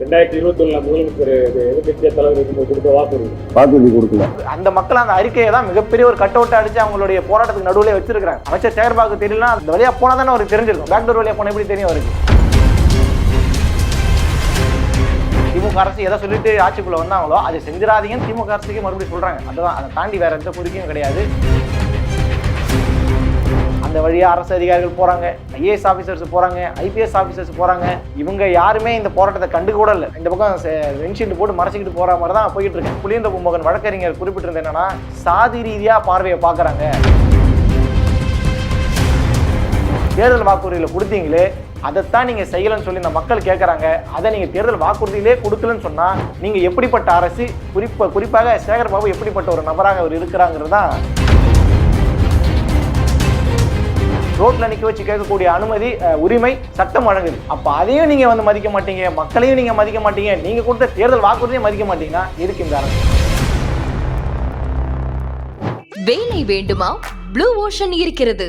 ரெண்டாயிரத்தி இருபத்தி ஒண்ணுல முதலமைச்சர் எதிர்கட்சிய தலைவர் இருக்கும்போது கொடுத்த வாக்குறுதி. வாக்குறுதி கொடுக்கல. அந்த மக்கள் அந்த அறிக்கையை தான் மிகப்பெரிய ஒரு கட் அவுட் அடிச்சு அவங்களுடைய போராட்டத்துக்கு நடுவில் வச்சிருக்காங்க அமைச்சர் சேகர்பாபுக்கு தெரியல அந்த வழியா போனா தானே அவருக்கு தெரிஞ்சிருக்கும். பேக்டோர் வழியா போனா எப்படி தெரியும் அவருக்கு? திமுக அரசு எதை சொல்லிட்டு ஆட்சிக்குள்ள வந்தாங்களோ அதை செஞ்சிடாதீங்கன்னு திமுக அரசுக்கு மறுபடியும் சொல்றாங்க. அதுதான் அதை தாண்டி வேற எந்த குறிக்கையும் கிடையாது. வழியாக அரசு அதிகாரிகள் போகிறாங்க ஐஏஎஸ் ஆஃபீஸர்ஸ் போகிறாங்க ஐபிஎஸ் ஆஃபீஸர்ஸ் போகிறாங்க இவங்க யாருமே இந்த போராட்டத்தை கண்டு கூட இல்லை. இந்த பக்கம் வென்ஷீல்டு போட்டு மறைச்சிக்கிட்டு போகிற மாதிரி தான் போயிட்டு இருக்கு. புளியந்த கும்பகன் வழக்கறிஞர் குறிப்பிட்டிருந்த என்னன்னா சாதி ரீதியாக பார்வையை பார்க்குறாங்க. தேர்தல் வாக்குறுதியில் கொடுத்தீங்களே அதைத்தான் நீங்க செய்யலன்னு சொல்லி இந்த மக்கள் கேட்கறாங்க அதை நீங்க தேர்தல் வாக்குறுதியிலே கொடுக்கலன்னு சொன்னா நீங்க எப்படிப்பட்ட அரசு குறிப்பா குறிப்பாக சேகர் பாபு எப்படிப்பட்ட ஒரு நபராக அவர் இருக்கிறாங்கிறது தான் ரோட்ல நிக்க வச்சு கேட்கக்கூடிய அனுமதி உரிமை சட்டம் வழங்குது. அப்ப அதையும் நீங்க வந்து மதிக்க மாட்டீங்க மக்களையும் நீங்க மதிக்க மாட்டீங்க நீங்க கொடுத்த தேர்தல் வாக்குறுதியும் மதிக்க மாட்டீங்கன்னா எதுக்கு இந்த அரசு? வேலை வேண்டுமா? ப்ளூ ஓஷன் இருக்கிறது.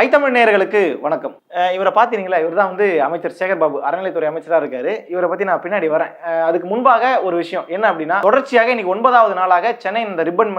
ஐத்தமிழ் நேயர்களுக்கு வணக்கம். இவரை பார்த்தீங்களா? இவர் தான் வந்து அமைச்சர் சேகர் பாபு அறநிலைத்துறை அமைச்சராக இருக்காரு. இவரை பத்தி நான் பின்னாடி வரேன். அதுக்கு முன்பாக ஒரு விஷயம். என்ன அப்படின்னா தொடர்ச்சியாக இன்னைக்கு ஒன்பதாவது நாளாக சென்னை இந்த ரிப்பன்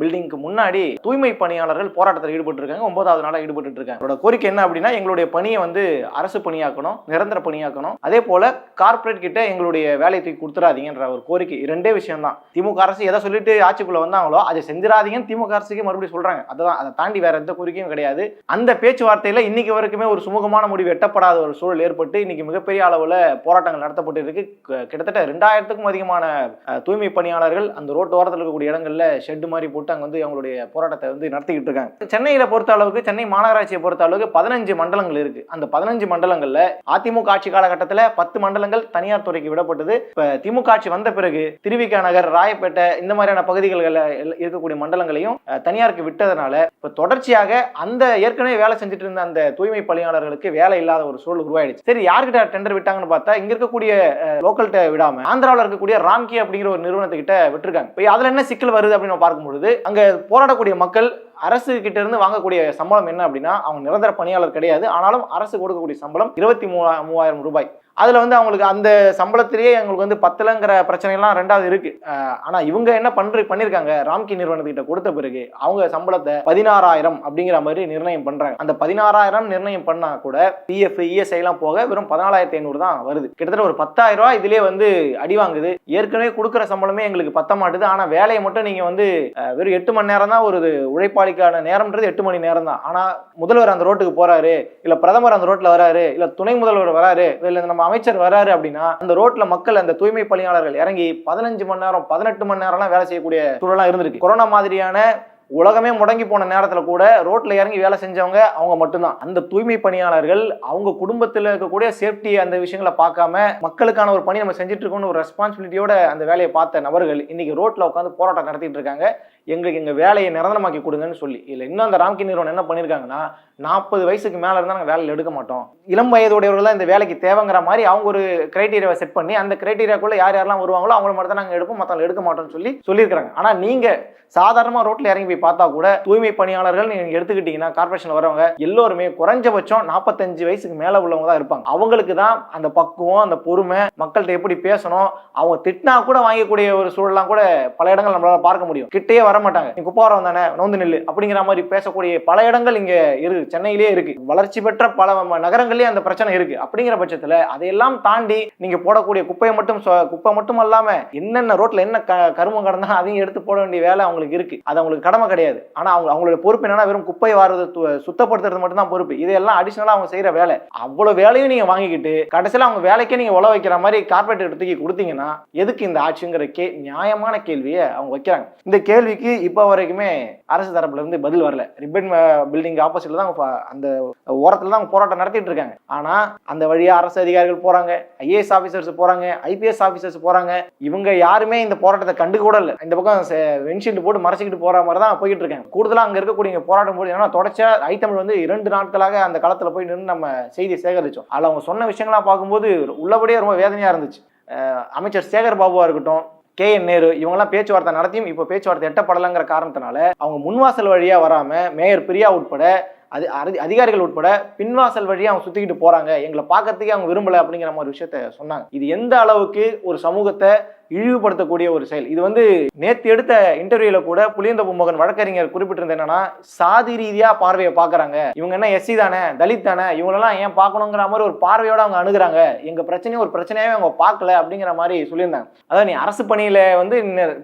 பில்டிங்க்கு முன்னாடி தூய்மை பணியாளர்கள் போராட்டத்தில் ஈடுபட்டு இருக்காங்க ஒன்பதாவது நாளாக ஈடுபட்டு இருக்காங்க அவரோட கோரிக்கை என்ன அப்படின்னா எங்களுடைய பணியை வந்து அரசு பணியாக்கணும் நிரந்தர பணியாக்கணும். அதே போல கார்ப்பரேட் கிட்ட எங்களுடைய வேலையை தூக்கி கொடுத்துறாதீங்கன்ற ஒரு கோரிக்கை. ரெண்டே விஷயம் தான் திமுக அரசு எதை சொல்லிட்டு ஆட்சிக்குள்ள வந்தாங்களோ அதை செஞ்சிடாதீங்கன்னு திமுக அரசுக்கு மறுபடியும் சொல்றாங்க. அதான் அதை தாண்டி வேற எந்த கோரிக்கையும் கிடையாது. அந்த பேச்சுவார்த்தையில் இன்னைக்கு வரைக்குமே ஒரு சுமூகமான முடிவு எட்டப்படாத ஒரு சூழல் ஏற்பட்டு இன்னைக்கு மிகப்பெரிய அளவில் போராட்டங்கள் நடத்தப்பட்டு இருக்கு க- கிட்டத்தட்ட ரெண்டாயிரத்துக்கும் அதிகமான தூய்மை பணியாளர்கள் அந்த ரோட்டு ஓரத்தில் இருக்கக்கூடிய இடங்களில் ஷெட் மாதிரி போட்டு அங்கே வந்து அவங்களுடைய போராட்டத்தை வந்து நடத்திக்கிட்டு இருக்காங்க. சென்னையில் பொறுத்த அளவுக்கு சென்னை மாநகராட்சியை பொறுத்த அளவுக்கு பதினஞ்சு மண்டலங்கள் இருக்கு. அந்த பதினஞ்சு மண்டலங்களில் அதிமுக ஆட்சி காலகட்டத்தில் பத்து மண்டலங்கள் தனியார் துறைக்கு விடப்பட்டது. இப்போ திமுக ஆட்சி வந்த பிறகு திருவிக நகர் ராயப்பேட்டை இந்த மாதிரியான பகுதிகளில் இருக்கக்கூடிய மண்டலங்களையும் தனியாருக்கு விட்டதனால இப்போ தொடர்ச்சியாக அந்த ஏற்கனவே வேலை செஞ்சுட்டு இருந்த அந்த தூய்மை பணியாளர்களுக்கு வேலை இல்லாத ஒரு சூழல் உருவாயிடுச்சு. சரி யார்கிட்ட டெண்டர் விட்டாங்கன்னு பார்த்தா இங்க இருக்கக்கூடிய லோக்கல்கிட்ட விடாம ஆந்திராவில் இருக்கக்கூடிய ராம்கி அப்படிங்கிற ஒரு நிறுவனத்துக்கிட்ட விட்டுருக்காங்க. இப்போ அதுல என்ன சிக்கல் வருது அப்படின்னு பார்க்கும்பொழுது அங்க போராடக்கூடிய மக்கள் அரசு கிட்ட இருந்து வாங்கக்கூடிய சம்பளம் என்ன அப்படின்னா அவங்க நிரந்தர பணியாளர் கிடையாது. ஆனாலும் அரசு கொடுக்கக்கூடிய சம்பளம் இருபத்தி மூணா மூவாயிரம் ரூபாய். அதில் வந்து அவங்களுக்கு அந்த சம்பளத்திலேயே எங்களுக்கு வந்து பத்தலங்கிற பிரச்சனை எல்லாம் ரெண்டாவது இருக்கு. ஆனால் இவங்க என்ன பண்ற பண்ணியிருக்காங்க ராம்கி நிறுவனத்துக்கிட்ட கொடுத்த பிறகு அவங்க சம்பளத்தை பதினாறாயிரம் அப்படிங்கிற மாதிரி நிர்ணயம் பண்ணுறாங்க அந்த பதினாறாயிரம் நிர்ணயம் பண்ணால் கூட பிஎஃப் இஎஸ்ஐலாம் எல்லாம் போக வெறும் பதினாலாயிரத்தி ஐநூறு தான் வருது. கிட்டத்தட்ட ஒரு பத்தாயிரம் ரூபாய் வந்து அடி வாங்குது. ஏற்கனவே கொடுக்குற சம்பளமே எங்களுக்கு பத்த மாட்டுது. ஆனால் வேலையை மட்டும் நீங்கள் வந்து வெறும் எட்டு மணி நேரம் தான் ஒரு உழைப்பாளிக்கான நேரம்ன்றது எட்டு மணி நேரம் தான். ஆனால் முதல்வர் அந்த ரோட்டுக்கு போகிறாரு இல்லை பிரதமர் அந்த ரோட்டில் வராரு இல்லை துணை முதல்வர் வராரு இல்ல நம்ம அமைச்சர் வராரு அப்படின்னா அந்த ரோட்ல மக்கள் அந்த தூய்மை பணியாளர்கள் இறங்கி பதினஞ்சு மணி நேரம் பதினெட்டு மணி நேரம்லாம் வேலை செய்யக்கூடிய சூழலாம் இருந்திருக்கு. கொரோனா மாதிரியான உலகமே முடங்கி போன நேரத்துல கூட ரோட்ல இறங்கி வேலை செஞ்சவங்க அவங்க மட்டும்தான். அந்த தூய்மை பணியாளர்கள் அவங்க குடும்பத்துல இருக்கக்கூடிய சேஃப்டி அந்த விஷயங்களை பார்க்காம மக்களுக்கான ஒரு பணி நம்ம செஞ்சுட்டு இருக்கோம்னு ஒரு ரெஸ்பான்சிபிலிட்டியோட அந்த வேலையை பார்த்த நபர்கள் இன்னைக்கு ரோட்ல உட்காந்து போராட்டம் நடத்திட்டு இருக்காங்க. எங்களுக்கு எங்கள் வேலையை நிரந்தரமாக்கி கொடுங்கன்னு சொல்லி. இல்லை இன்னும் அந்த ராம்கி நிறுவனம் என்ன பண்ணியிருக்காங்கன்னா நாற்பது வயசுக்கு மேலே இருந்தால் நாங்கள் வேலையில் எடுக்க மாட்டோம். இளம் வயதுடையவர்கள் தான் இந்த வேலைக்கு தேவைங்கிற மாதிரி அவங்க ஒரு கிரைட்டீரியாவை செட் பண்ணி அந்த கிரைட்டீரியாக்குள்ளே யார் யாரெல்லாம் வருவாங்களோ அவங்கள மட்டும் தான் நாங்கள் எடுப்போம் மற்றவங்க எடுக்க மாட்டோம்னு சொல்லி சொல்லியிருக்காங்க ஆனால் நீங்கள் சாதாரணமாக ரோட்டில் இறங்கி போய் பார்த்தா கூட தூய்மை பணியாளர்கள் நீங்கள் எடுத்துக்கிட்டீங்கன்னா கார்பரேஷன்ல வரவங்க எல்லோருமே குறைஞ்சபட்சம் நாற்பத்தஞ்சு வயசுக்கு மேலே உள்ளவங்க தான் இருப்பாங்க. அவங்களுக்கு தான் அந்த பக்குவம் அந்த பொறுமை மக்கள்கிட்ட எப்படி பேசணும் அவங்க திட்டினா கூட வாங்கக்கூடிய ஒரு சூழலாம் கூட பல இடங்கள் நம்மளால் பார்க்க முடியும். கிட்டேயே வர மாட்டாங்க நீ குப்பாரம் தானே நோந்து நெல் அப்படிங்கிற மாதிரி பேசக்கூடிய பல இடங்கள் இங்க இரு சென்னையிலேயே இருக்கு. வளர்ச்சி பெற்ற பல ம- அந்த பிரச்சனை இருக்கு. அப்படிங்கிற பட்சத்துல அதையெல்லாம் தாண்டி நீங்க போடக்கூடிய குப்பையை மட்டும் சொ- குப்பை மட்டும் அல்லாம என்னென்ன ரோட்ல என்ன க- கருமம் கடந்தா அதையும் எடுத்து போட வேண்டிய வேலை அவங்களுக்கு இருக்கு. அது அவங்களுக்கு கடமை கிடையாது. ஆனா அவங்க அவங்களோட பொறுப்பு என்னன்னா வெறும் குப்பை வாரது சுத்தப்படுத்துறது மட்டும் தான் பொறுப்பு இதெல்லாம் அடிஷனலா அவங்க செய்யற வேலை. அவ்வளவு வேலையும் நீங்க வாங்கிக்கிட்டு கடைசியில அவங்க வேலைக்கே நீங்க உழ வைக்கிற மாதிரி கார்பரேட் எடுத்துக்கி கொடுத்தீங்கன்னா எதுக்கு இந்த ஆட்சிங்கிற கே நியாயமான கேள்வியை அவங்க வைக்கிறாங்க. இந்த கேள்விக்கு கேள்விக்கு இப்போ வரைக்குமே அரசு தரப்புல இருந்து பதில் வரல. ரிப்பன் பில்டிங் ஆப்போசிட்ல தான் அந்த ஓரத்துல தான் போராட்டம் நடத்திட்டு இருக்காங்க. ஆனா அந்த வழியா அரசு அதிகாரிகள் போறாங்க ஐஏஎஸ் ஆஃபீஸர்ஸ் போறாங்க ஐபிஎஸ் ஆஃபீஸர்ஸ் போறாங்க. இவங்க யாருமே இந்த போராட்டத்தை கண்டு கூட இல்லை. இந்த பக்கம் வென்ஷீல்டு போட்டு மறைச்சிக்கிட்டு போற மாதிரி தான் போயிட்டு இருக்காங்க. கூடுதலாக அங்க இருக்கக்கூடிய போராட்டம் போது ஏன்னா தொடர்ச்சியா ஐத்தமிழ் வந்து இரண்டு நாட்களாக அந்த களத்துல போய் நின்று நம்ம செய்தி சேகரிச்சோம். அதுல அவங்க சொன்ன விஷயங்கள்லாம் பார்க்கும்போது உள்ளபடியே ரொம்ப வேதனையா இருந்துச்சு. அமைச்சர் சேகர் பாபுவா இருக்கட்டும் கே என் நேரு இவங்கெல்லாம் பேச்சுவார்த்தை நடத்தியும் இப்போ பேச்சுவார்த்தை எட்டப்படலைங்கிற காரணத்தினால அவங்க முன்வாசல் வழியாக வராமல் மேயர் பிரியா உட்பட அது அதிகாரிகள் உட்பட பின்வாசல் வழியாக அவங்க சுத்திக்கிட்டு போகிறாங்க எங்களை பார்க்கறதுக்கே அவங்க விரும்பல அப்படிங்கிற மாதிரி விஷயத்த சொன்னாங்க. இது எந்த அளவுக்கு ஒரு சமூகத்தை இழிவுபடுத்தக்கூடிய ஒரு செயல். இது வந்து நேத்து எடுத்த இன்டர்வியூல கூட புளியந்த மோகன் வழக்கறிஞர் குறிப்பிட்டிருந்த என்னன்னா சாதி ரீதியா பார்வையை பாக்குறாங்க இவங்க என்ன எஸ்சி தானே தலித் தானே இவங்களெல்லாம் ஏன் பார்க்கணுங்கிற மாதிரி ஒரு பார்வையோட அவங்க அணுகுறாங்க. எங்க பிரச்சனையும் ஒரு பிரச்சனையாவே அவங்க பார்க்கல அப்படிங்கிற மாதிரி சொல்லியிருந்தாங்க. அதாவது நீ அரசு பணியில வந்து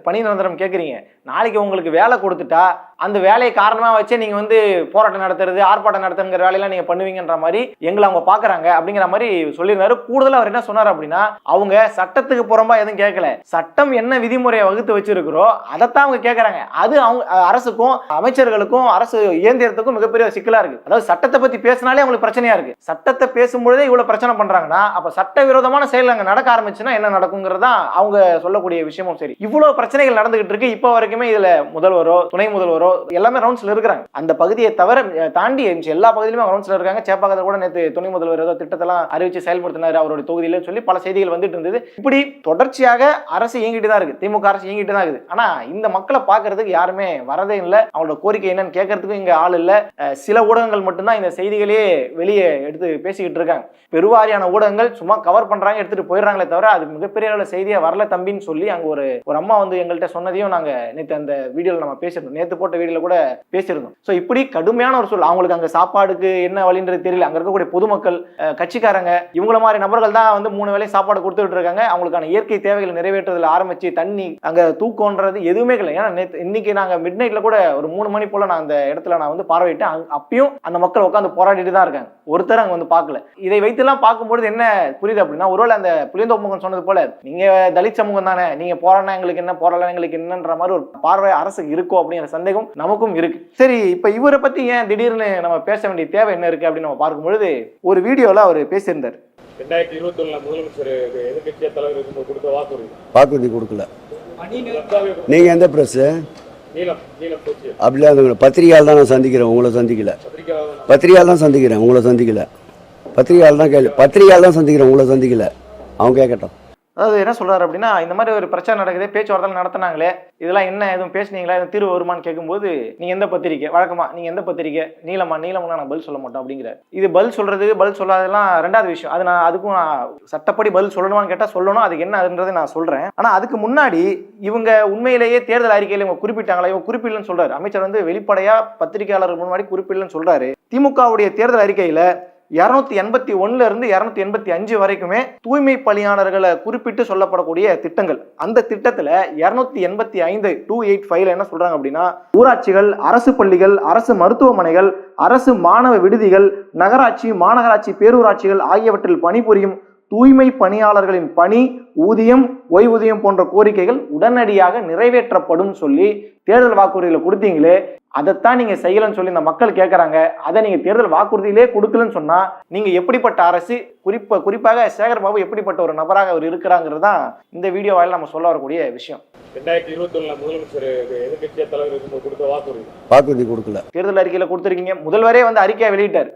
பணி நிரந்தரம் கேட்குறீங்க. நாளைக்கு உங்களுக்கு வேலை கொடுத்துட்டா அந்த வேலையை காரணமாக வச்சே நீங்கள் வந்து போராட்டம் நடத்துறது ஆர்ப்பாட்டம் நடத்துங்கிற வேலையெல்லாம் நீங்கள் பண்ணுவீங்கன்ற மாதிரி எங்களை அவங்க பார்க்குறாங்க அப்படிங்கிற மாதிரி சொல்லியிருந்தாரு. கூடுதலாக அவர் என்ன சொன்னார் அப்படின்னா அவங்க சட்டத்துக்கு புறம்பா எதுவும் கேட்கல. சட்டம் என்ன விதிமுறையை வகுத்து வச்சிருக்கிறோ அதைத்தான் அவங்க கேட்கறாங்க அது அவங்க அரசுக்கும் அமைச்சர்களுக்கும் அரசு இயந்திரத்துக்கும் மிகப்பெரிய சிக்கலா இருக்கு. அதாவது சட்டத்தை பத்தி பேசினாலே அவங்களுக்கு பிரச்சனையா இருக்கு. சட்டத்தை பேசும்பொழுதே இவ்வளவு பிரச்சனை பண்றாங்கன்னா அப்ப சட்டவிரோதமான செயல் அங்க நடக்க ஆரம்பிச்சுன்னா என்ன நடக்குங்கிறது அவங்க சொல்லக்கூடிய விஷயமும் சரி. இவ்வளவு பிரச்சனைகள் நடந்துகிட்டு இருக்கு. இப்போ வரைக்குமே இதுல முதல்வரோ துணை முதல்வரோ எல்லாமே ரவுண்ட்ஸ்ல இருக்கிறாங்க. அந்த பகுதியை தவிர தாண்டி இருந்துச்சு. எல்லா பகுதியிலுமே ரவுண்ட்ஸ்ல இருக்காங்க. சேப்பாக்கத்தில் கூட நேற்று துணை முதல்வர் ஏதோ திட்டத்தெல்லாம் அறிவிச்சு செயல்படுத்தினார் அவருடைய தொகுதியில் சொல்லி பல செய்திகள் வந்துட்டு இருந்தது. இப்படி தொடர்ச்சியாக அரசு இயங்கிட்டு தான் இருக்கு. திமுக அரசு இயங்கிட்டு தான் இருக்குது. ஆனா இந்த மக்களை பார்க்கறதுக்கு யாருமே வரதே இல்லை. அவங்களோட கோரிக்கை என்னன்னு கேட்கறதுக்கும் இங்க ஆள் இல்ல. சில ஊடகங்கள் மட்டும்தான் இந்த செய்திகளையே வெளியே எடுத்து பேசிக்கிட்டு இருக்காங்க. பெருவாரியான ஊடகங்கள் சும்மா கவர் பண்றாங்க எடுத்துட்டு போயிடுறாங்களே தவிர அது மிகப்பெரிய அளவுல செய்தியா வரல தம்பின்னு சொல்லி அங்க ஒரு ஒரு அம்மா வந்து எங்கள்கிட்ட சொன்னதையும் நாங்க நேற்று அந்த வீடியோல நம்ம பேசியிருந்தோம். நேற்று போட்ட வீடியோல கூட பேசியிருந்தோம். ஸோ இப்படி கடுமையான ஒரு சொல் அவங்களுக்கு அங்க சாப்பாடுக்கு என்ன வழின்றது தெரியல. அங்க இருக்கக்கூடிய பொதுமக்கள் கட்சிக்காரங்க இவங்கள மாதிரி நபர்கள் தான் வந்து மூணு வேளை சாப்பாடு கொடுத்துட்டு இருக்காங்க. அவங்களுக்கான இயற்கை தேவைகள் நிறைய நிறைவேற்றுறதுல ஆரம்பிச்சு தண்ணி அங்க தூக்கம்ன்றது எதுவுமே இல்லை ஏன்னா நேற்று இன்னைக்கு நாங்க மிட் நைட்ல கூட ஒரு மூணு மணி போல நான் அந்த இடத்துல நான் வந்து பார்வையிட்டேன். அப்பயும் அந்த மக்கள் உட்காந்து போராடிட்டு தான் இருக்காங்க. ஒருத்தர் அங்க வந்து பார்க்கல. இதை வைத்துலாம் பார்க்கும்பொழுது என்ன புரியுது அப்படின்னா ஒருவேளை அந்த புளியந்தோப்பமுகன் சொன்னது போல நீங்க தலித் சமூகம் தானே நீங்க போராடினா எங்களுக்கு என்ன போராடலாம் எங்களுக்கு என்னன்ற மாதிரி ஒரு பார்வை அரசு இருக்கோ அப்படிங்கிற சந்தேகம் நமக்கும் இருக்கு. சரி இப்ப இவரை பத்தி ஏன் திடீர்னு நம்ம பேச வேண்டிய தேவை என்ன இருக்கு அப்படின்னு நம்ம பார்க்கும்பொழுது ஒரு வீடியோல அவர் பேசியிருந்தார். ரெண்டாயிரத்தி இருபத்தி ஒண்ணுல முதலமைச்சர் எதிர்கட்சியா தலைவர் இருக்கும்போது கொடுத்த வாக்குறுதி. வாக்குறுதி கொடுக்கல. நீங்கள் எந்த போச்சு. அப்படிலாம் எதுவும் பத்திரிகையால் தான் நான் சந்திக்கிறேன் உங்களை சந்திக்கல. பத்திரிகையால் தான் சந்திக்கிறேன். உங்களை சந்திக்கல. பத்திரிகையால் தான் கேள்வி பத்திரிகையால் தான் சந்திக்கிறேன் உங்களை சந்திக்கல. அவன் கேட்கட்டும். அதாவது என்ன சொல்கிறார் அப்படின்னா இந்த மாதிரி ஒரு பிரச்சனை நடக்குது பேச்சுவார்த்தை நடத்தினாங்களே இதெல்லாம் என்ன எதுவும் பேசுனீங்களா எதுவும் தீர்வு வருமான்னு கேட்கும்போது நீங்கள் எந்த பத்திரிக்கை? வழக்கமாக நீங்கள் எந்த பத்திரிக்கை? நீளமா நீளம்னா நான் பதில் சொல்ல மாட்டோம் அப்படிங்கிற இது பதில் சொல்கிறது பதில் சொல்லாதெல்லாம் ரெண்டாவது விஷயம். அது நான் அதுக்கும் நான் சட்டப்படி பதில் சொல்லணுமான்னு கேட்டால் சொல்லணும் அதுக்கு என்ன அதுன்றதை நான் சொல்கிறேன் ஆனால் அதுக்கு முன்னாடி இவங்க உண்மையிலேயே தேர்தல் அறிக்கையில் இவங்க குறிப்பிட்டாங்களா? இவங்க குறிப்பிடலன்னு சொல்கிறார் அமைச்சர் வந்து வெளிப்படையாக பத்திரிகையாளர் முன்னாடி குறிப்பிடலன்னு சொல்கிறாரு திமுகவுடைய தேர்தல் அறிக்கையில் இரநூத்தி எண்பத்தி ஒன்னுல இருந்து இரநூத்தி எண்பத்தி அஞ்சு வரைக்குமே தூய்மை பணியாளர்களை குறிப்பிட்டு சொல்லப்படக்கூடிய திட்டங்கள். அந்த திட்டத்துல இரநூத்தி எண்பத்தி ஐந்து டூ எயிட் ஃபைவ்ல என்ன சொல்றாங்க அப்படின்னா ஊராட்சிகள் அரசு பள்ளிகள் அரசு மருத்துவமனைகள் அரசு மாணவ விடுதிகள் நகராட்சி மாநகராட்சி பேரூராட்சிகள் ஆகியவற்றில் பணிபுரியும் தூய்மை பணியாளர்களின் பணி ஊதியம் ஓய்வூதியம் போன்ற கோரிக்கைகள் உடனடியாக நிறைவேற்றப்படும் சொல்லி தேர்தல் வாக்குறுதியில் கொடுத்தீங்களே அதைத்தான் நீங்க செய்யலன்னு சொல்லி இந்த மக்கள் கேட்கறாங்க அதை நீங்க தேர்தல் வாக்குறுதியிலே கொடுக்கலன்னு சொன்னா நீங்க எப்படிப்பட்ட அரசு குறிப்பா குறிப்பாக சேகர் பாபு எப்படிப்பட்ட ஒரு நபராக அவர் இருக்கிறாங்கிறது தான் இந்த வீடியோ வாயில நம்ம சொல்ல வரக்கூடிய விஷயம். ரெண்டாயிரத்தி இருபத்தி ஒண்ணுல முதலமைச்சர் எதிர்கட்சியா தலைவர் கொடுத்த வாக்குறுதி. வாக்குறுதி கொடுக்கல. தேர்தல் அறிக்கையில கொடுத்துருக்கீங்க. முதல்வரே வந்து அறிக்கையை வெளியிட்டார்.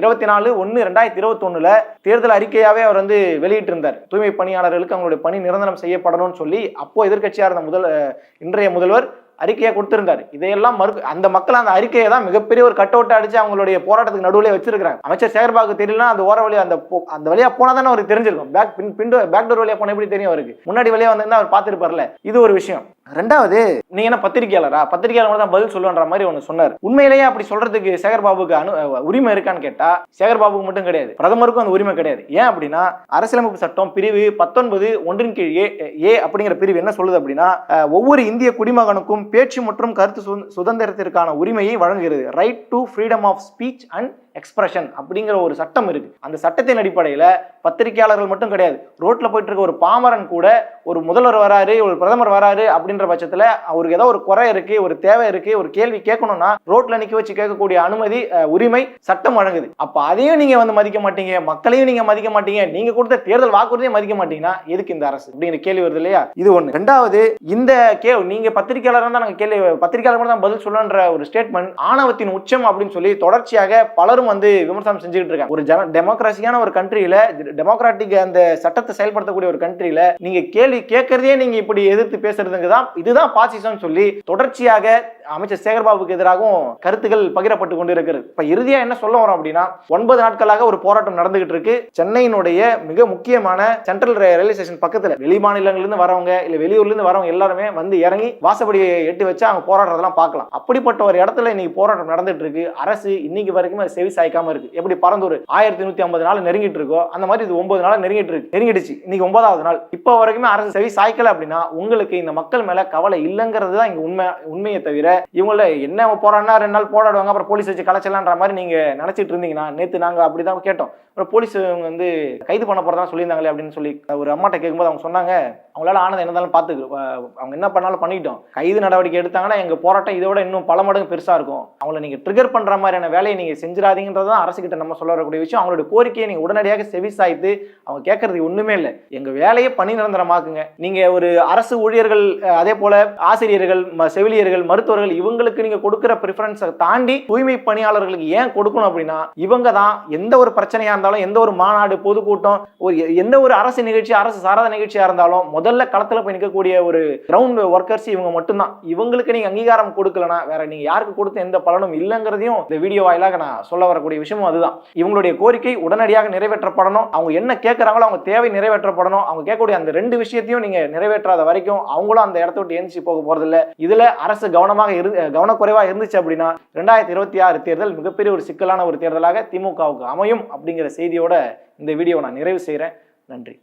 இருபத்தி நாலு ஒன்னு ரெண்டாயிரத்தி இருபத்தி ஒண்ணுல தேர்தல் அறிக்கையாவே அவர் வந்து வெளியிட்டிருந்தார். தூய்மை பணியாளர்களுக்கு அவங்களுடைய பணி நிரந்தரம் செய்யப்படணும்னு சொல்லி அப்போ எதிர்க்கட்சியா இருந்த முதல் இன்றைய முதல்வர் அறிக்கையை கொடுத்திருந்தார். இதையெல்லாம் மறு அந்த மக்கள் அந்த அறிக்கையை தான் மிகப்பெரிய ஒரு கட் அவுட் அடிச்சு அவங்களுடைய போராட்டத்துக்கு நடுவுல வச்சிருக்காங்க அமைச்சர் சேகர்பாபுக்கு தெரியலனா அந்த ஓர வழியா அந்த அந்த வழியா போனா தானே அவருக்கு தெரிஞ்சிருக்கும். பேக் பின் பின் பேக் டோர் வழியா போனா எப்படி தெரியும் அவருக்கு? முன்னாடி வழியா வந்திருந்தா அவர் பார்த்திருப்பார்ல. இது ஒரு விஷயம். ரெண்டாவது நீங்க என்ன பத்திரிகையாளரா பத்திரிகையாளர் தான் பதில் சொல்லுன்ற மாதிரி ஒன்று சொன்னார். உண்மையிலேயே அப்படி சொல்றதுக்கு சேகர் பாபுக்கு அனு உரிமை இருக்கான்னு கேட்டா சேகர் பாபுக்கு மட்டும் கிடையாது. பிரதமருக்கும் அந்த உரிமை கிடையாது. ஏன் அப்படின்னா அரசியலமைப்பு சட்டம் பிரிவு பத்தொன்பது ஒன்றின் கீழ் ஏ ஏ அப்படிங்கிற பிரிவு என்ன சொல்லுது அப்படின்னா ஒவ்வொரு இந்திய குடிமகனுக்கும் பேச்சு மற்றும் கருத்து சுதந்திரத்திற்கான உரிமையை வழங்குகிறது. Right to freedom of speech and expression அப்படிங்கிற ஒரு சட்டம் இருக்கு. அந்த சட்டத்தின் அடிப்படையில் பத்திரிகையாளர்கள் மட்டும் கிடையாது. ரோட்ல போயிட்டு இருக்க ஒரு பாமரன் கூட ஒரு முதல்வர் வராரு ஒரு பிரதமர் வராரு அப்படின்ற பட்சத்தில் அவருக்கு ஏதோ ஒரு குறை இருக்கு ஒரு தேவை இருக்கு ஒரு கேள்வி கேட்கணும்னா ரோட்ல நிக்க வச்சு கேட்கக்கூடிய அனுமதி உரிமை சட்டம் வழங்குது. அப்ப அதையும் நீங்க வந்து மதிக்க மாட்டீங்க மக்களையும் நீங்க மதிக்க மாட்டீங்க நீங்க கொடுத்த தேர்தல் வாக்குறுதியை மதிக்க மாட்டீங்கன்னா எதுக்கு இந்த அரசு அப்படிங்கிற கேள்வி வருது இல்லையா? இது ஒண்ணு. ரெண்டாவது இந்த கே நீங்க பத்திரிகையாளர் தான் நாங்கள் கேள்வி பத்திரிகையாளர் தான் பதில் சொல்லன்ற ஒரு ஸ்டேட்மெண்ட் ஆணவத்தின் உச்சம் அப்படின்னு சொல்லி தொடர்ச்சியாக பலரும் வந்து விமர்சனம் செஞ்சுக்கிட்டு இருக்காங்க ஒரு ஜன டெமோக்ரஸியான ஒரு கண்ட்ரியில டெமோக்ராட்டிக் அந்த சட்டத்தை செயல்படுத்தக்கூடிய ஒரு கண்ட்ரியில நீங்க கேள்வி கேட்கறதே நீங்க இப்படி எதிர்த்து பேசுறதுங்க தான் இதுதான் பாசிசம் சொல்லி தொடர்ச்சியாக அமைச்சர் சேகர்பாபுக்கு எதிராகவும் கருத்துக்கள் பகிரப்பட்டு கொண்டு இருக்கிறது. இப்ப இறுதியா என்ன சொல்ல வரோம் அப்படின்னா ஒன்பது நாட்களாக ஒரு போராட்டம் நடந்துகிட்டு இருக்கு. சென்னையினுடைய மிக முக்கியமான சென்ட்ரல் ரயில்வே ஸ்டேஷன் பக்கத்துல. வெளி மாநிலங்கள்லேருந்து வரவங்க இல்ல வெளியூர்ல இருந்து வரவங்க எல்லாருமே வந்து இறங்கி வாசப்படியை எட்டி வச்சு அவங்க போராடுறதெல்லாம் பார்க்கலாம். அப்படிப்பட்ட ஒரு இடத்துல இன்னைக்கு போராட்டம் நடந்துட்டு இருக்கு. அரசு இன்னைக்கு வரைக்கும் செவி ரிலீஸ் சாய்க்காம இருக்கு. எப்படி பரந்தூர் ஆயிரத்தி நூத்தி ஐம்பது நாள் நெருங்கிட்டு இருக்கோ அந்த மாதிரி இது ஒன்பது நாள் நெருங்கிட்டு இருக்கு. நெருங்கிடுச்சு. இன்னைக்கு ஒன்பதாவது நாள். இப்போ வரைக்குமே அரசு செவி சாய்க்கல அப்படின்னா உங்களுக்கு இந்த மக்கள் மேல கவலை இல்லைங்கிறது தான் இங்க உண்மை உண்மையை தவிர இவங்கள என்ன போராடினா ரெண்டு நாள் போராடுவாங்க அப்புறம் போலீஸ் வச்சு கலைச்சலான்ற மாதிரி நீங்க நினைச்சிட்டு இருந்தீங்கன்னா நேத்து நாங்க அப்படிதான் கேட்டோம். அப்புறம் போலீஸ் இவங்க வந்து கைது பண்ண போறதா சொல்லியிருந்தாங்களே அப்படின்னு சொல்லி ஒரு அம்மாட்ட கேட்கும்போது அவங்க சொன்னாங்க அவங்களால ஆனது என்ன இருந்தாலும் பார்த்து அவங்க என்ன பண்ணாலும் பண்ணிட்டோம். கைது நடவடிக்கை எடுத்தாங்கன்னா எங்க போராட்டம் இதோட இன்னும் பல மடங்கு பெருசா இருக்கும். அவங்கள நீங்க ட்ரிகர் பண்ற மாதிரியான வேலையை நீங்க செஞ்சிடாதீங்கன்றது தான் அரசு நம்ம சொல்ல வரக்கூடிய விஷயம். அவங்களுடைய கோரிக்கையை நீங்கள் உடனடியாக செவி சாய்த்து அவங்க கேட்கறது ஒன்றுமே இல்லை. எங்க வேலையை பணி நிரந்தரமாக்குங்க. நீங்க ஒரு அரசு ஊழியர்கள் அதே போல ஆசிரியர்கள் செவிலியர்கள் மருத்துவர்கள் இவங்களுக்கு நீங்க கொடுக்குற ப்ரிஃபரன்ஸை தாண்டி தூய்மை பணியாளர்களுக்கு ஏன் கொடுக்கணும் அப்படின்னா இவங்க தான் எந்த ஒரு பிரச்சனையாக இருந்தாலும் எந்த ஒரு மாநாடு பொதுக்கூட்டம் ஒரு எந்த ஒரு அரசு நிகழ்ச்சி அரசு சாராத நிகழ்ச்சியாக இருந்தாலும் முதல்ல களத்தில் போய் நிற்கக்கூடிய ஒரு கிரவுண்ட் ஒர்க்கர்ஸ் இவங்க மட்டும்தான். இவங்களுக்கு நீங்க அங்கீகாரம் கொடுக்கலனா வேற நீங்க யாருக்கு கொடுத்த எந்த பலனும் இல்லைங்கிறதையும் இந்த வீடியோ வாயிலாக நான் சொல்ல வரக்கூடிய விஷயமும் அதுதான். இவங்களுடைய கோரிக்கை உடனடியாக நிறைவேற்றப்படணும். அவங்க என்ன கேட்கறாங்களோ அவங்க தேவை நிறைவேற்றப்படணும். அவங்க கேட்கக்கூடிய அந்த ரெண்டு விஷயத்தையும் நீங்க நிறைவேற்றாத வரைக்கும் அவங்களும் அந்த இடத்த விட்டு எந்திரிச்சு போக போறதில்ல. இதுல அரசு கவனமாக இரு கவனக்குறைவா இருந்துச்சு அப்படின்னா ரெண்டாயிரத்தி இருபத்தி ஆறு தேர்தல் மிகப்பெரிய ஒரு சிக்கலான ஒரு தேர்தலாக திமுகவுக்கு அமையும் அப்படிங்கிற செய்தியோட இந்த வீடியோவை நான் நிறைவு செய்கிறேன் நன்றி.